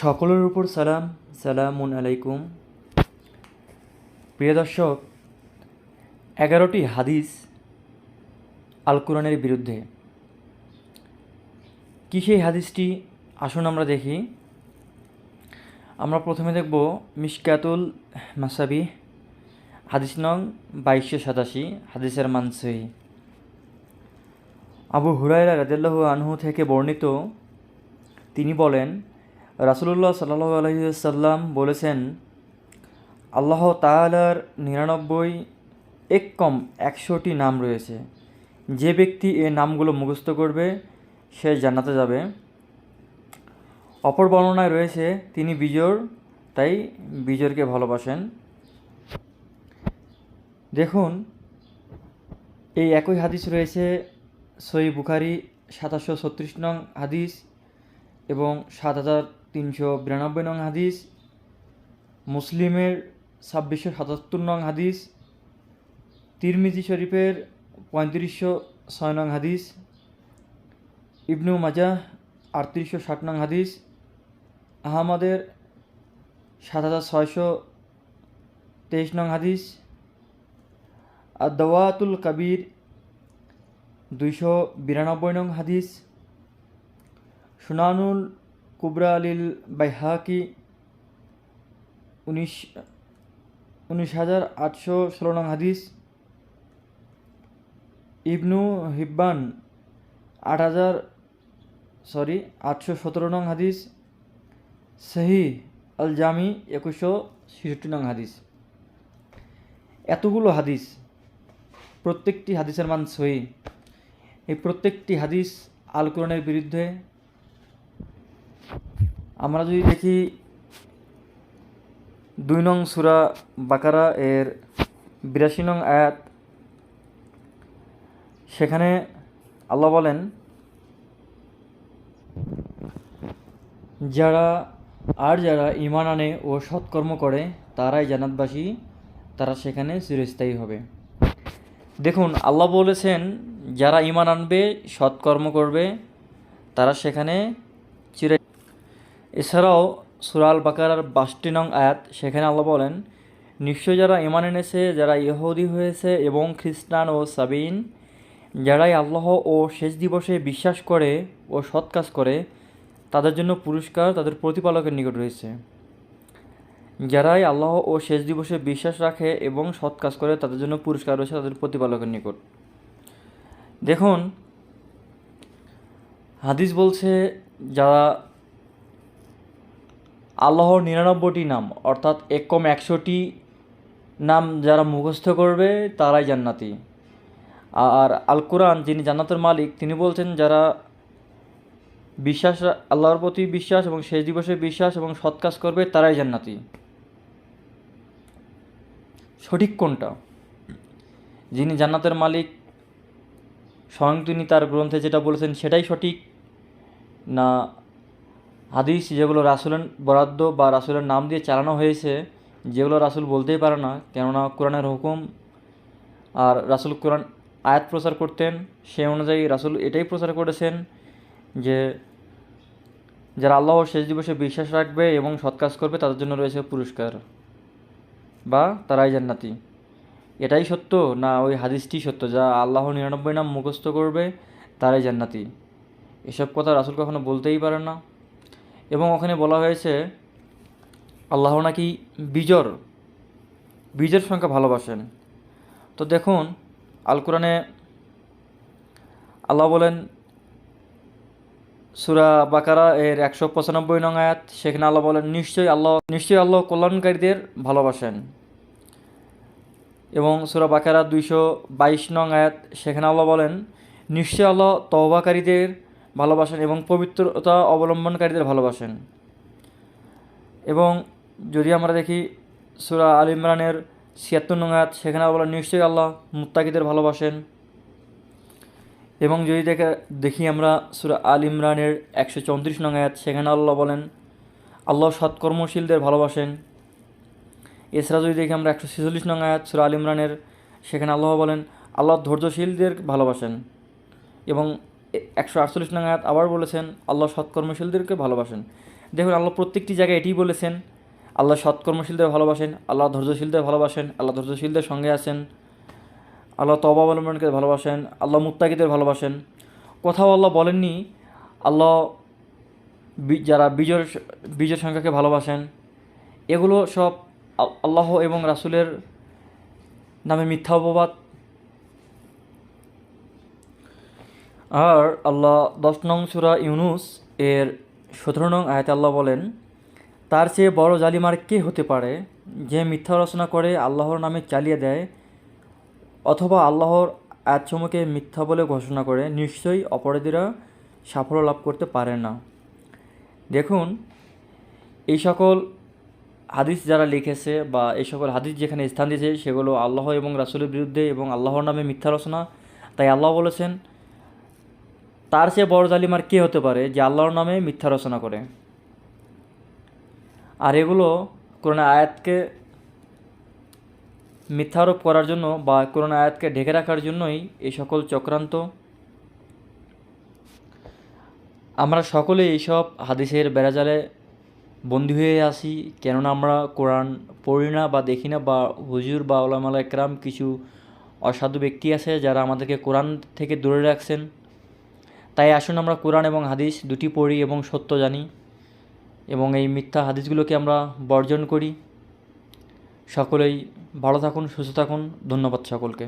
সকলের উপর সালাম, সালামুন আলাইকুম। প্রিয় দর্শক, এগারোটি হাদিস আল কোরআনের বিরুদ্ধে। কী সেই হাদিসটি? আসুন আমরা দেখি। আমরা প্রথমে দেখব মিশকাতুল মাসাবি হাদিস নং বাইশশো সাতাশি, হাদিসের মানসই আবু হুরাইরা রাজাল্লাহ আনহু থেকে বর্ণিত, তিনি বলেন রাসুলুল্লাহ সাল্লাহ আলহিসাল্লাম বলেছেন, আল্লাহ তালার নিরানব্বই এক কম একশোটি নাম রয়েছে। যে ব্যক্তি এ নামগুলো মুখস্থ করবে, সে জানাতে যাবে। অপর বর্ণনায় রয়েছে, তিনি বিজোর তাই বিজোরকে ভালোবাসেন। দেখুন, এই একই হাদিস রয়েছে সই বুখারি সাতাশশো ছত্রিশ নং হাদিস এবং সাত হাজার তিনশো বিরানব্বই নং হাদিস, মুসলিমের ছাব্বিশশো সাতাত্তর নং হাদিস, তিরমিজি শরীফের পঁয়ত্রিশশো ছয় নং হাদিস, ইবনু মাজা আটত্রিশশো ষাট নং হাদিস, আহমদের সাত হাজার ছয়শো তেইশ নং হাদিস আর দওয়াতুল কবির দুইশো বিরানব্বই নং হাদিস, সুনানুল কুবরা আলিল বাইহাকি উনিশ উনিশ হাজার আটশো ষোলো নং হাদিস। ইবনু হিব্বান আট হাজার, সরি, আটশো সতেরো নং হাদিস। সহি আল জামি একুশশো ছেষট্টি নং হাদিস। এতগুলো হাদিস, প্রত্যেকটি হাদিসের মান সহি এই প্রত্যেকটি হাদিস আল কোরআনের বিরুদ্ধে আমরা যদি দেখি দুই নং সুরা বাকারা এর বিরাশি নং আয়াত, সেখানে আল্লাহ বলেন, যারা, আর যারা ইমান আনে ও সৎকর্ম করে, তারাই জান্নাতবাসী, তারা সেখানে চিরস্থায়ী হবে। দেখুন, আল্লাহ বলেছেন, যারা ইমান আনবে, সৎকর্ম করবে, তারা সেখানে চির এছাড়াও সুরাল বাকারার বাষট্টি নং আয়াত, সেখানে আল্লাহ বলেন, নিশ্চয় যারা ইমান এনেছে, যারা ইহুদি হয়েছে এবং খ্রিস্টান ও সাবিন, যারাই আল্লাহ ও শেষ দিবসে বিশ্বাস করে ও সৎ কাজ করে, তাদের জন্য পুরস্কার তাদের প্রতিপালকের নিকট রয়েছে। যারাই আল্লাহ ও শেষ দিবসে বিশ্বাস রাখে এবং সৎ কাজ করে, তাদের জন্য পুরস্কার রয়েছে তাদের প্রতিপালকের নিকট। দেখুন, হাদিস বলছে, যারা আল্লাহর নিরানব্বইটি নাম, অর্থাৎ এক কম একশোটি নাম যারা মুখস্থ করবে, তারাই জান্নাতি। আর আল কোরআন, যিনি জান্নাতের মালিক, তিনি বলছেন, যারা বিশ্বাস, আল্লাহর প্রতি বিশ্বাস এবং শেষ দিবসে বিশ্বাস এবং সৎ কাজ করবে, তারাই জান্নাতি। সঠিক কোনটা? যিনি জান্নাতের মালিক, স্বয়ং তিনি তার গ্রন্থে যেটা বলেছেন, সেটাই সঠিক না হাদিস যেগুলো রাসুলের বরাদ্দ বা রাসুলের নাম দিয়ে চালানো হয়েছে, যেগুলো রাসুল বলতেই পারে না, কেননা কোরআনের হুকুম আর রাসুল কোরআন আয়াত প্রচার করতেন, সে অনুযায়ী রাসুল এটাই প্রচার করেছেন যে যারা আল্লাহ শেষ দিবসে বিশ্বাস রাখবে এবং সৎ কাজ করবে, তাদের জন্য রয়েছে পুরস্কার বা তারাই জান্নাতি। এটাই সত্য না ওই হাদিসটি সত্য যা আল্লাহ নিরানব্বই নাম মুখস্থ করবে, তারাই জান্নাতি? এসব কথা রাসুল কখনো বলতেই পারে না। এবং ওখানে বলা হয়েছে, আল্লাহ নাকি বিজর, বীজের সংখ্যা ভালোবাসেন। তো দেখুন, আল কোরআনে আল্লাহ বলেন, সুরা বাকারা এর একশো পঁচানব্বই নং আয়াত, সেখানে আল্লাহ বলেন, নিশ্চয়ই আল্লাহ নিশ্চয়ই আল্লাহ কল্যাণকারীদের ভালোবাসেন। এবং সুরা বাকারা দুইশো বাইশ নং আয়াত, সেখানে আল্লাহ বলেন, নিশ্চয়ই আল্লাহ তহবাকারীদের ভালোবাসেন এবং পবিত্রতা অবলম্বনকারীদের ভালোবাসেন। এবং যদি আমরা দেখি সুরা আল ইমরানের ছিয়াত্তর নং আয়াত, সেখানে বলেন, নিশ্চয়ই আল্লাহ মুত্তাকিদের ভালোবাসেন। এবং যদি দেখে, দেখি আমরা সুরা আল ইমরানের একশো চৌত্রিশ নং আয়াত, সেখানে আল্লাহ বলেন, আল্লাহ সৎকর্মশীলদের ভালোবাসেন। এছাড়া যদি দেখি আমরা একশো ছেচল্লিশ নং আয়াত, সুরা আল ইমরানের, সেখানে আল্লাহ বলেন, আল্লাহ ধৈর্যশীলদের ভালোবাসেন। এবং একশো আটচল্লিশ নং আয়াত আবার বলেছেন, আল্লাহ সৎকর্মশীলদেরকে ভালোবাসেন। দেখুন, আল্লাহ প্রত্যেকটি জায়গায় এটিই বলেছেন, আল্লাহ সৎকর্মশীলদের ভালোবাসেন, আল্লাহ ধৈর্যশীলদের ভালোবাসেন, আল্লাহ ধৈর্যশীলদের সঙ্গে আছেন, আল্লাহ তবা অবলম্বনকে ভালোবাসেন, আল্লাহ মুত্তাকিদের ভালোবাসেন। কোথাও আল্লাহ বলেননি, আল্লাহ যারা বিজয় সংখ্যাকে ভালোবাসেন, এগুলো সব আল্লাহ এবং রাসূলের নামে মিথ্যা অপবাদ আর আল্লাহ দশ নং সুরা ইউনুস এর সতেরো নং আয়াতে আল্লাহ বলেন, তার চেয়ে বড় জালিমার কে হতে পারে যে মিথ্যা রচনা করে আল্লাহর নামে চালিয়ে দেয় অথবা আল্লাহর আয়াতসমূহকে মিথ্যা বলে ঘোষণা করে? নিশ্চয়ই অপরাধীরা সাফল্য লাভ করতে পারে না। দেখুন, এই সকল হাদিস যারা লিখেছে বা এই সকল হাদিস যেখানে স্থান দিয়েছে, সেগুলো আল্লাহ এবং রাসূলের বিরুদ্ধে এবং আল্লাহর নামে মিথ্যা রচনা। তাই আল্লাহ বলেছেন তার চেয়ে বড় জালিমার কে হতে পারে যে আল্লাহর নামে মিথ্যা রচনা করে? আর এগুলো কোরআন আয়াতকে মিথ্যারোপ করার জন্য বা কোরআন আয়াতকে ঢেকে রাখার জন্যই এই সকল চক্রান্ত। আমরা সকলে এইসব হাদিসের বেড়াজালে বন্দী হয়ে আসি কেননা আমরা কোরআন পড়ি না বা দেখি না বা হুজুর বা ওলামালা একরাম কিছু অসাধু ব্যক্তি আছে যারা আমাদেরকে কোরআন থেকে দূরে রাখছেন। তাই আসুন আমরা কোরআন এবং হাদিস দুটি পড়ি এবং সত্য জানি এবং এই মিথ্যা হাদিসগুলোকে আমরা বর্জন করি। সকলেই ভালো থাকুন, সুস্থ থাকুন। ধন্যবাদ সকলকে।